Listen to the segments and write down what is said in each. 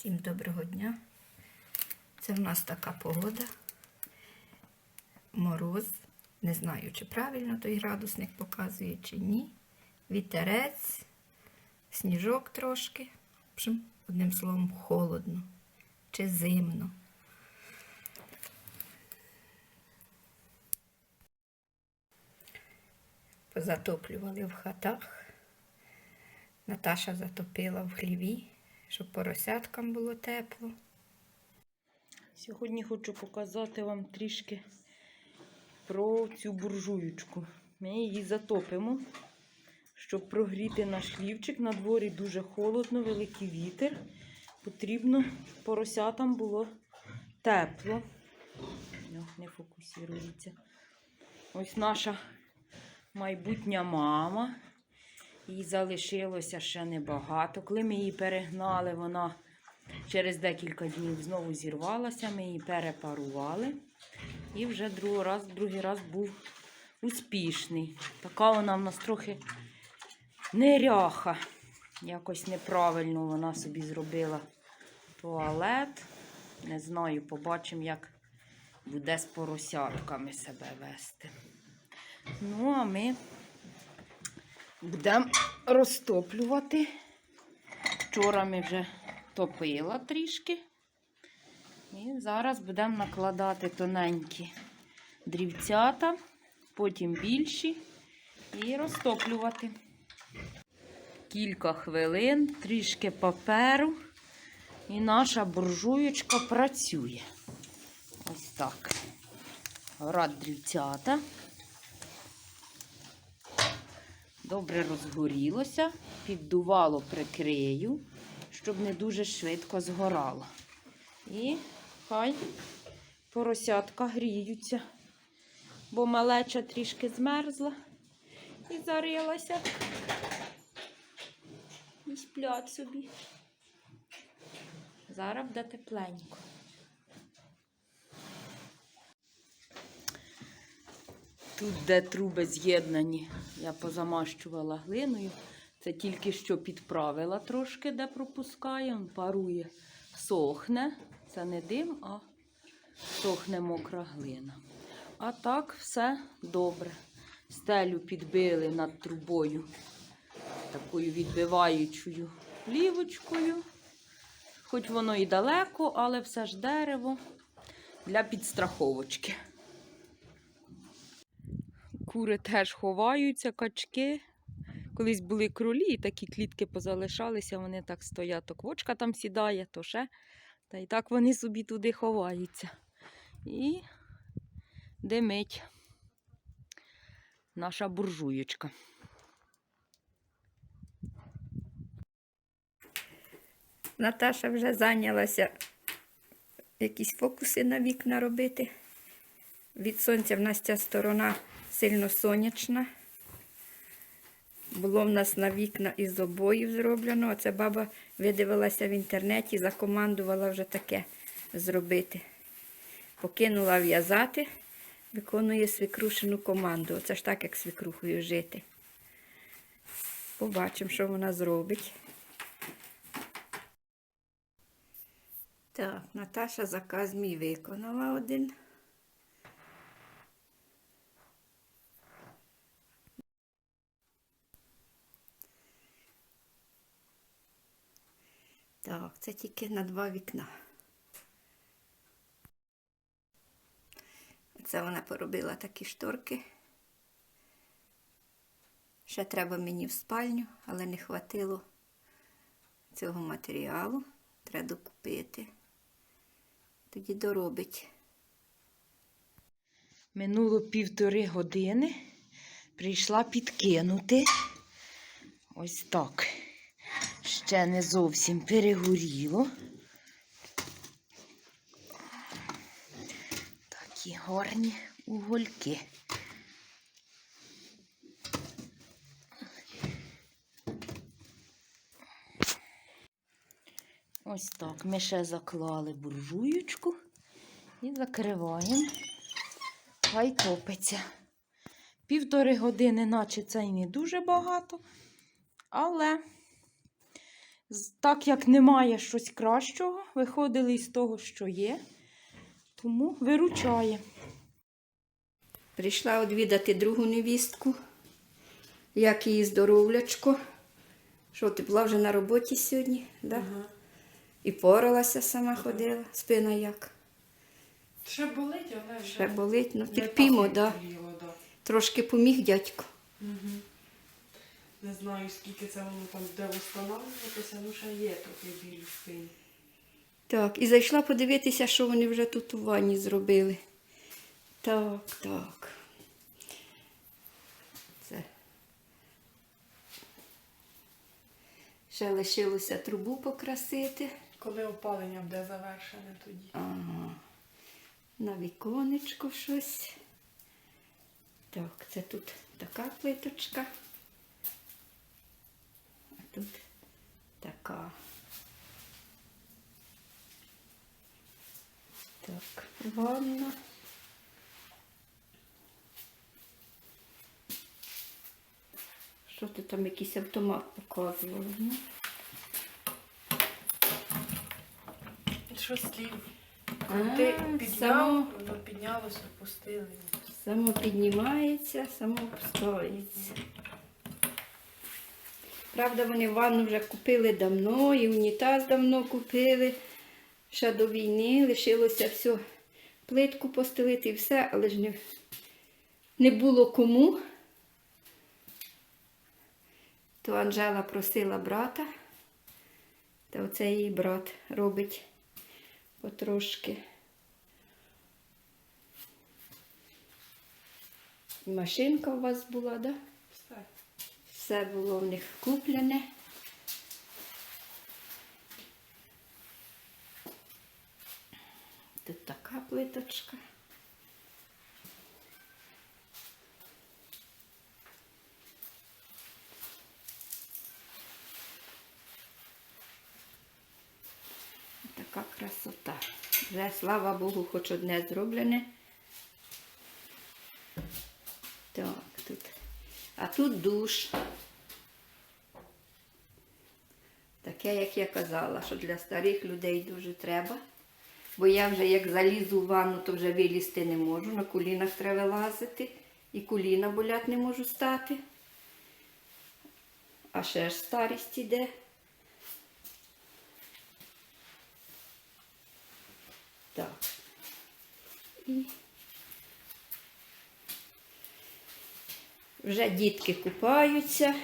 Всім доброго дня. Це в нас така погода. Мороз. Не знаю, чи правильно той градусник показує, чи ні. Вітерець, сніжок трошки. В общем, одним словом, холодно чи зимно. Позатоплювали в хатах. Наташа затопила в хліві, щоб поросяткам було тепло. Сьогодні хочу показати вам трішки про цю буржуючку. Ми її затопимо, щоб прогріти наш хлівчик. На дворі дуже холодно, великий вітер. Потрібно поросятам було тепло. Не фокусується. Ось наша майбутня мама. Їй залишилося ще небагато. Коли ми її перегнали, вона через декілька днів знову зірвалася. Ми її перепарували. І вже другий раз, другий раз був успішний. Така вона в нас трохи неряха. Якось неправильно вона собі зробила туалет. Не знаю, побачимо, як буде з поросятками себе вести. Ну, а ми будемо розтоплювати. Вчора ми вже топила трішки. І зараз будемо накладати тоненькі дрівцята, потім більші і розтоплювати. Кілька хвилин, трішки паперу, і наша буржуєчка працює. Ось так. Горать дрівцята. Добре розгорілося, піддувало прикрию, щоб не дуже швидко згорало. І хай поросятка гріються, бо малеча трішки змерзла і зарилася. І сплять собі. Зараз буде тепленько. Тут, де труби з'єднані, я позамащувала глиною. Це тільки що підправила трошки, де пропускає. Он парує, сохне. Це не дим, а сохне мокра глина. А так все добре. Стелю підбили над трубою такою відбиваючою плівочкою. Хоч воно і далеко, але все ж дерево для підстраховочки. Кури теж ховаються, качки. Колись були кролі, і такі клітки позалишалися, вони так стоять, то квочка там сідає, то ще. Та й так вони собі туди ховаються. І димить наша буржуєчка. Наташа вже зайнялася якісь фокуси на вікна робити. Від сонця в нас ця сторона сильно сонячна. Було в нас на вікна із обоїв зроблено. Оце баба видивилася в інтернеті, закомандувала вже таке зробити. Покинула в'язати, виконує свекрушину команду. Оце ж так, як свекрухою жити. Побачимо, що вона зробить. Так, Наташа заказ мій виконала один. Так, це тільки на два вікна. Це вона поробила такі шторки. Ще треба мені в спальню, але не хватило цього матеріалу. Треба докупити. Тоді доробить. Минуло півтори години. Прийшла підкинути. Ось так. Ще не зовсім перегоріло. Такі гарні угольки. Ось так. Ми ще заклали буржуючку і закриваємо. Хай топиться. Півтори години, наче це й не дуже багато, але Так як немає щось кращого, виходили із того, що є, тому виручає. Прийшла одвідати другу невістку. Як її здоровлячко. Що, ти була вже на роботі сьогодні? Да? І поралася сама ходила. Спина як? Ще болить, але вже Ще болить, ну терпімо, так, да. да. Трошки поміг дядько. Не знаю, скільки це воно там де встановлюватися, ну ще є трохи біль в спині. Так, і зайшла подивитися, що вони вже тут у ванні зробили. Так, так. Це. Ще лишилося трубу покрасити. Коли опалення буде завершене тоді. Ага. На віконечко щось. Так, це тут така плиточка. Тут така. Так, ванна. Що ти там якийсь автомат показував? Що слів? Ти підняв, воно піднялося, опустили. Само піднімається, само опускається. Правда, вони ванну вже купили давно, і унітаз давно купили. Ще до війни лишилося все плитку постелити і все, але ж не, не було кому. То Анжела просила брата, та оце її брат робить потрошки. Машинка у вас була, да? Все. Було в них куплене. Тут така плиточка. Така красота. Вже, слава Богу, хоч одне зроблене. Так, тут. А тут душ. Таке, як я казала, що для старих людей дуже треба. Бо я вже як залізу в ванну, то вже вилізти не можу. На колінах треба лазити. І коліна болять не можу стати. А ще ж старість іде. Так. І Вже дітки купаються,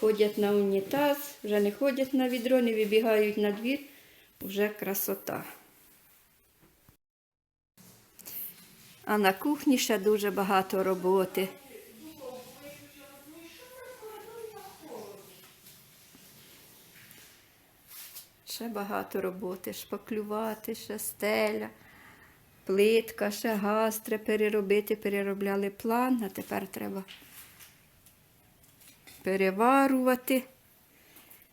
ходять на унітаз, вже не ходять на відро, не вибігають на двір, вже красота. А на кухні ще дуже багато роботи. Ще багато роботи, шпаклювати, ще стеля, плитка, ще газ переробити, переробляли план, а тепер треба переварувати.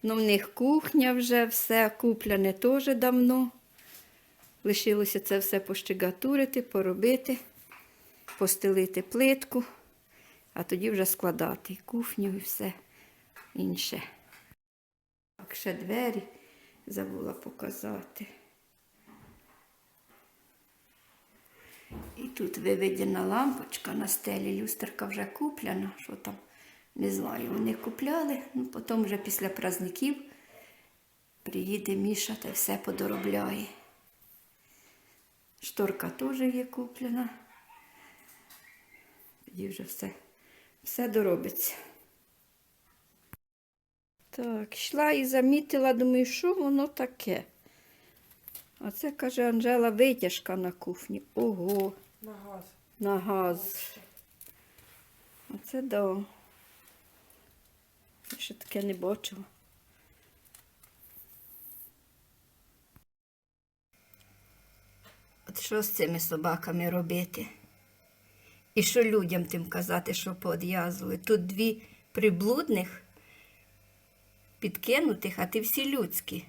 Ну, в них кухня вже все куплене теж давно. Лишилося це все пощигатурити, поробити, постелити плитку, а тоді вже складати кухню і все інше. Так, ще двері забула показати. І тут виведена лампочка на стелі, люстерка вже куплена, що там, не знаю, вони купляли, ну потім вже після праздників приїде Міша та все подоробляє. Шторка теж є куплена. Тоді вже все, все доробиться. Так, йшла і замітила, думаю, що воно таке. А це, каже Анжела, витяжка на кухні. Ого, На газ. на газ. Оце да. Ще таке не бачила. От що з цими собаками робити? І що людям тим казати, що поодв'язували? Тут дві приблудних, підкинутих, а ти всі людські.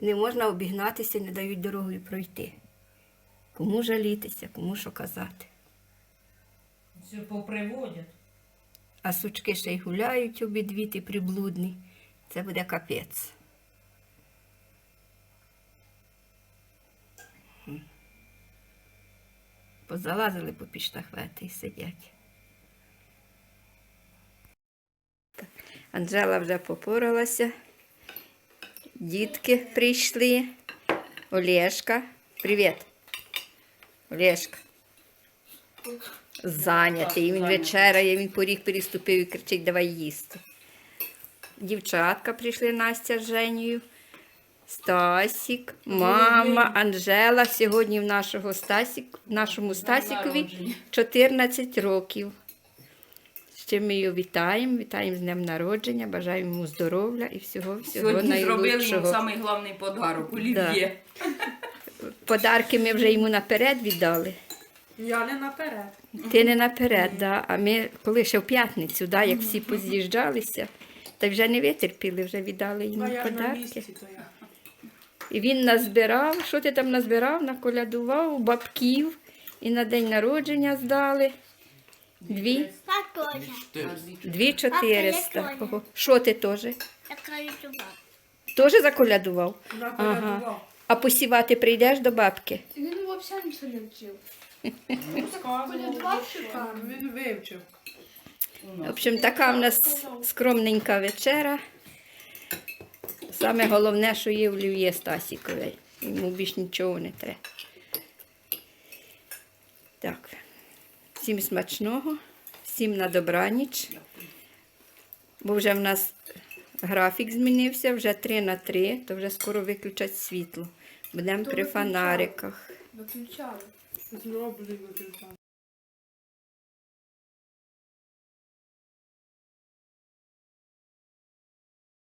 Не можна обігнатися, не дають дорогою пройти. Кому жалітися, кому що казати. Все поприводять. А сучки ще й гуляють обидві ті приблудні. Це буде капець. Позалазили по підштахвети і сидять. Анжела вже попоралася. Дітки прийшли. Олешка. Привіт. Олешка. Зайнятий. Він вечеряє, він поріг переступив і кричить, давай їсти. Дівчатка прийшли Настя з Женєю. Стасік, мама, Анжела. Сьогодні в нашого Стасік, нашому Стасікові 14 років. Чим ми його вітаємо. Вітаємо з днем народження, бажаємо йому здоров'я і всього всього Сьогодні зробили йому головний подарок олів'є. Подарки ми вже йому наперед віддали. Я не наперед. Ти не наперед, да. а ми коли ще в п'ятницю, да, як всі поз'їжджалися, та вже не витерпіли, вже віддали йому я ж на місці, то я. І він назбирав, що ти там назбирав, наколядував, бабків і на день народження здали. Дві, дві чотириста. Що ти теж? Труба. Теж заколядував? Наколядував. А посівати прийдеш до бабки? Він взагалі нічого не вчив. Сказував, Він вивчив. В общем, така в нас скромненька вечера. Саме головне, що є в Лів'є Стасіковій. Йому більш нічого не треба. Так. Всім смачного, всім на добраніч. Бо вже в нас графік змінився, вже 3 на 3, то вже скоро виключать світло. Будемо при фонариках. Виключали. Зроблено.